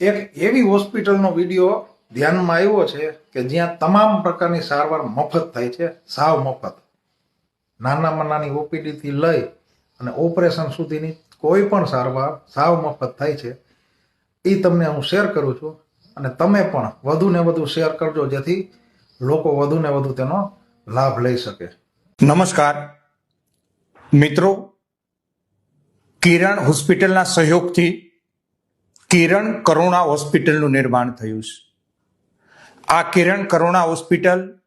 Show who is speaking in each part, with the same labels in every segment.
Speaker 1: એક એવી હોસ્પિટલનો વીડિયો ધ્યાનમાં આવ્યો છે કે જ્યાં તમામ પ્રકારની સારવાર મફત થાય છે, સાવ મફત. નાનામાં નાની ઓપીડીથી લઈ અને ઓપરેશન સુધીની કોઈ પણ સારવાર સાવ મફત થાય છે. એ તમને હું શેર કરું છું અને તમે પણ વધુ ને વધુ શેર કરજો, જેથી લોકો વધુ ને વધુ તેનો લાભ લઈ શકે.
Speaker 2: નમસ્કાર. મિત્રો, કિરણ હોસ્પિટલના સહયોગથી કિરણ કરુણા હોસ્પિટલનું નિર્માણ થયું છે. આ કિરણ કરુણા હોસ્પિટલ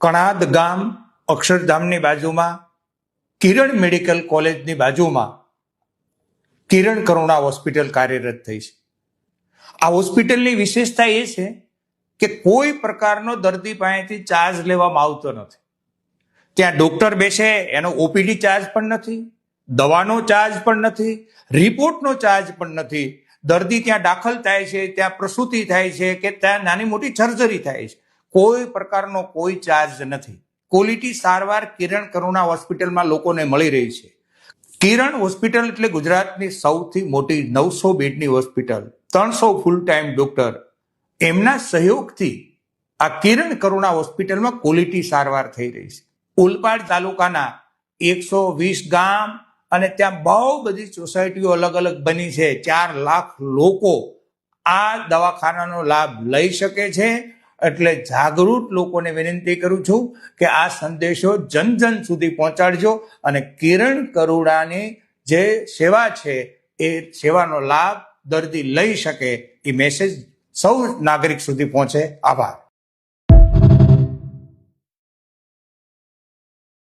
Speaker 2: કણાદ ગામ અક્ષરધામની બાજુમાં, કિરણ મેડિકલ કોલેજની બાજુમાં કિરણ કરુણા હોસ્પિટલ કાર્યરત થઈ છે. આ હોસ્પિટલની વિશેષતા એ છે કે કોઈ પ્રકારનો દર્દી પાસેથી ચાર્જ લેવામાં આવતો નથી. ત્યાં ડોક્ટર બેસે, એનો ઓપીડી ચાર્જ પણ નથી, દવાનો ચાર્જ પણ નથી, રિપોર્ટનો ચાર્જ પણ નથી દર્દી ત્યાં દાખલ થાય છે, ત્યાં પ્રસૂતિ થાય છે કે ત્યાં નાની મોટી સર્જરી થાય છે. કોઈ પ્રકારનો કોઈ ચાર્જ નથી. ક્વોલિટી સારવાર કિરણ કરુણા હોસ્પિટલમાં લોકોને મળી રહી છે. કિરણ હોસ્પિટલ એટલે ગુજરાતની સૌથી મોટી નવસો બેડની હોસ્પિટલ. ત્રણસો ફૂલ ટાઈમ ડોક્ટર એમના સહયોગથી આ કિરણ કરુણા હોસ્પિટલમાં ક્વોલિટી સારવાર થઈ રહી છે. ઉલપાડ તાલુકાના એકસો વીસ ગામ અને ત્યાં બહુ બધી સોસાયટીઓ અલગ અલગ બની છે. ચાર લાખ લોકો આ દવાખાનાનો લાભ લઈ શકે છે. એટલે જાગૃત લોકોને વિનંતી કરું છું કે આ સંદેશો જન જન સુધી પહોંચાડજો અને કિરણ કરુણાની જે સેવા છે એ સેવાનો લાભ દર્દી લઈ શકે. એ મેસેજ સૌ નાગરિક સુધી પહોંચે. આભાર.